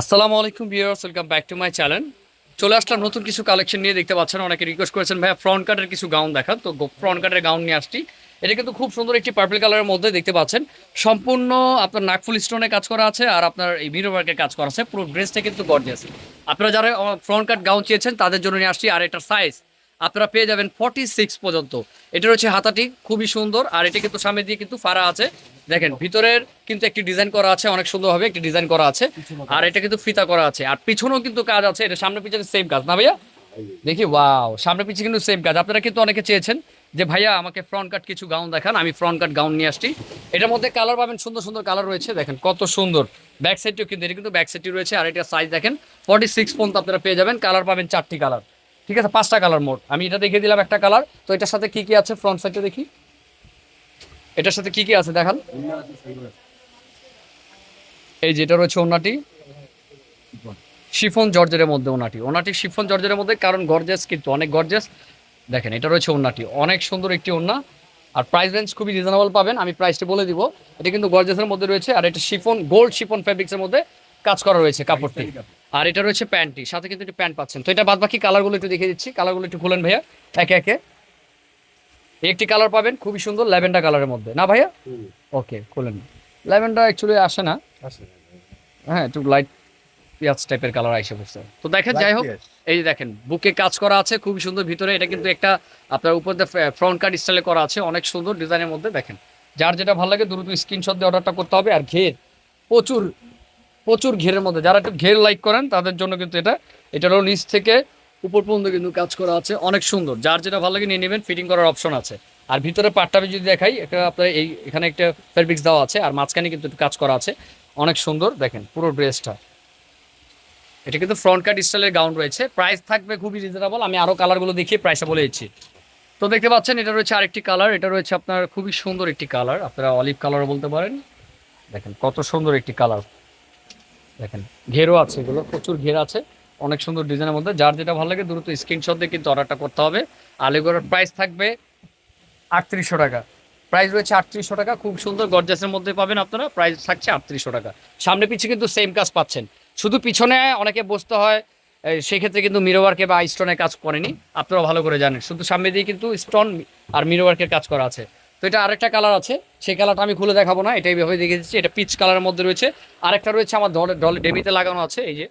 আসসালামু আলাইকুম viewers, welcome back to my channel. চলে আসলাম নতুন কিছু কালেকশন নিয়ে, দেখতে পাচ্ছেন অনেকে রিকোয়েস্ট করেছেন, ভাইয়া ফ্রন্ট কাটের কিছু গাউন দেখান। তো ফ্রন্ট কাটের গাউন নিয়ে আসছি। এটা কিন্তু খুব সুন্দর একটি পার্পল কালারের মধ্যে দেখতে পাচ্ছেন। সম্পূর্ণ আপনার নাকফুল স্টোনে কাজ করা আছে আর আপনার এই মিরো ওয়ার্কের কাজ করা আছে। পুরো ড্রেসটা কিন্তু গর্জিয়াস আপনারা যারা ফ্রন্ট কাট গাউন চেয়েছেন, তাদের জন্য নিয়ে আসছি আর এটার সাইজ আপনারা পেয়ে যাবেন ফর্টি সিক্স পর্যন্ত। এটা হচ্ছে হাতাটি, খুবই সুন্দর, আর এটা কিন্তু সামনে দিয়ে কিন্তু ফাড়া আছে। দেখেন, ভিতরের কিন্তু একটি ডিজাইন করা আছে, অনেক সুন্দরভাবে একটি ডিজাইন করা আছে, আর এটা কিন্তু ফিতা করা আছে। আর পিছনেও কিন্তু কাজ আছে, এটা সামনে পিছনে সেম কাজ, না ভাইয়া? দেখি ওয়াও সামনে পিছিয়ে কিন্তু সেম কাজ। আপনারা কিন্তু অনেকে চেয়েছেন যে, ভাইয়া, আমাকে ফ্রন্ট কাট কিছু গাউন দেখান, আমি ফ্রন্ট কাট গাউন নিয়ে আসছি। এটার মধ্যে কালার পাবেন, সুন্দর সুন্দর কালার রয়েছে, দেখেন কত সুন্দর। ব্যাক সাইডটিও কিন্তু, এটা কিন্তু ব্যাক সাইডটি রয়েছে, আর এটা সাইজ দেখেন ফর্টি সিক্স পর্যন্ত আপনারা পেয়ে যাবেন কালার পাবেন চারটি কালার ঠিক আছে, পাঁচটা কালার মোট। আমি এটা দেখে দিলাম একটা কালার তো এটার সাথে কি কি আছে ফ্রন্ট সাইডে দেখি? এটার সাথে কি কি আছে দেখান? এই যেটা রয়েছে ওনাটি শিফন জর্জের মধ্যে ওনাটি ওনাটি শিফন জর্জের মধ্যে, কারণ গর্জেস কিন্তু অনেক গর্জেস দেখেন, এটা রয়েছে ওনাটি অনেক সুন্দর একটি ওনা আর প্রাইস রেঞ্জ খুবই রিজনেবল পাবেন। আমি প্রাইসটা বলে দিব। এটা কিন্তু গর্জেসের মধ্যে রয়েছে। আর এটা শিফন গোল্ড শিফন ফ্যাব্রিক্সের মধ্যে কাজ করা রয়েছে কাপড়টি। আর এটা রয়েছে প্যান্টটি সাথে কিন্তু একটু প্যান্ট পাচ্ছেন। তো এটা বাদ বাকি কালারগুলো একটু দেখিয়ে দিচ্ছি। কালারগুলো একটু খুলেন ভাইয়া একে একে। একটি কালার পাবেন খুবই সুন্দর ল্যাভেন্ডার কালারের মধ্যে। না ভাইয়া? ওকে খুলেন। ল্যাভেন্ডার অ্যাকচুয়ালি আসে না। হ্যাঁ একটু লাইট পেঁয়াজ টাইপের কালার আইসে বসছে তো দেখেন যাই হোক এই যে দেখেন বুকে কাজ করা আছে খুবই সুন্দর। ভিতরে এটা কিন্তু একটা আপনার উপর দিয়ে ফ্রন্ট কাট স্টাইলে করা আছে অনেক সুন্দর ডিজাইনের মধ্যে। দেখেন যার যেটা ভালো লাগে দ্রুত স্ক্রিনশট দিয়ে অর্ডারটা করতে হবে। আর ঘের প্রচুর প্রচুর ঘেরের মধ্যে। যারা একটু ঘের লাইক করেন, তাদের জন্য কিন্তু এটা, এটারও নিচ থেকে উপর পর্যন্ত কিন্তু কাজ করা আছে। অনেক সুন্দর। যার যেটা ভালো লাগে নিয়ে নেবেন ফিটিং করার অপশন আছে। আর ভিতরে পাটটা যদি দেখাই, এটা আপনার এই, এখানে একটা ফেব্রিক্স দেওয়া আছে, আর মাঝখানে কিন্তু কাজ করা আছে। অনেক সুন্দর, দেখেন, পুরো ড্রেসটা এটা কিন্তু ফ্রন্ট কাট স্টাইলের গাউন রয়েছে। প্রাইস থাকবে খুবই রিজনেবল আমি আরও কালারগুলো দেখিয়ে প্রাইসটা বলে দিচ্ছি। তো দেখতে পাচ্ছেন, এটা রয়েছে আরেকটি কালার এটা রয়েছে আপনার খুবই সুন্দর একটি কালার আপনারা অলিভ কালারও বলতে পারেন। দেখেন, কত সুন্দর একটি কালার দেখেন, ঘেরও আছে এগুলো, প্রচুর ঘের আছে, অনেক সুন্দর ডিজাইনের মধ্যে। যার যেটা ভালো লাগে দ্রুত স্ক্রিনশট দিয়ে কিন্তু অর্ডারটা করতে হবে। আর এগুলোর প্রাইস থাকবে আটত্রিশশো টাকা। প্রাইস রয়েছে আটত্রিশশো টাকা, খুব সুন্দর গর্জাসের মধ্যে পাবেন আপনারা। প্রাইস থাকছে আটত্রিশশো টাকা। সামনে পিছিয়ে কিন্তু সেম কাজ পাচ্ছেন। শুধু পিছনে অনেকে বসতে হয় সেক্ষেত্রে কিন্তু মিরোওয়ার্কে বা স্টোনের কাজ করেনি। আপনারা ভালো করে জানেন। শুধু সামনে দিয়ে কিন্তু স্টোন আর মিরোওয়ার্কের কাজ করা আছে। তো এটা আরেকটা কালার আছে। সেই কালারটা আমি খুলে দেখাবো না এটা এইভাবে দেখে দিচ্ছি। এটা পিচ কালারের মধ্যে রয়েছে। আরেকটা রয়েছে আমার ডলে ডেমিতে লাগানো আছে, এই যে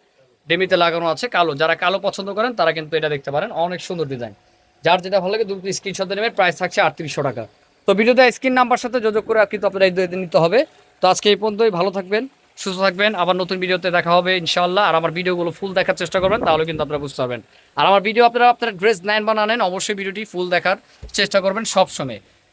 ডেমিতে লাগানো আছে, কালো। যারা কালো পছন্দ করেন, তারা কিন্তু এটা দেখতে পারেন। অনেক সুন্দর ডিজাইন যার যেটা ভালো লাগে দ্রুত স্ক্রিনশট নেবেন। প্রাইস থাকছে আটত্রিশশো টাকা। তো ভিডিওতে স্ক্রিন নাম্বার সাথে যোগাযোগ করে কিন্তু আপনারা এই নিতে হবে। তো আজকে এই পর্যন্তই। ভালো থাকবেন, সুস্থ থাকবেন। আবার নতুন ভিডিওতে দেখা হবে ইনশাল্লাহ আর আমার ভিডিওগুলো ফুল দেখার চেষ্টা করবেন, তাহলে কিন্তু আপনারা বুঝতে পারবেন। আর আমার ভিডিও আপনারা আপনারা ড্রেস নেন বা না নেন, অবশ্যই ভিডিওটি ফুল দেখার চেষ্টা করবেন সব সময়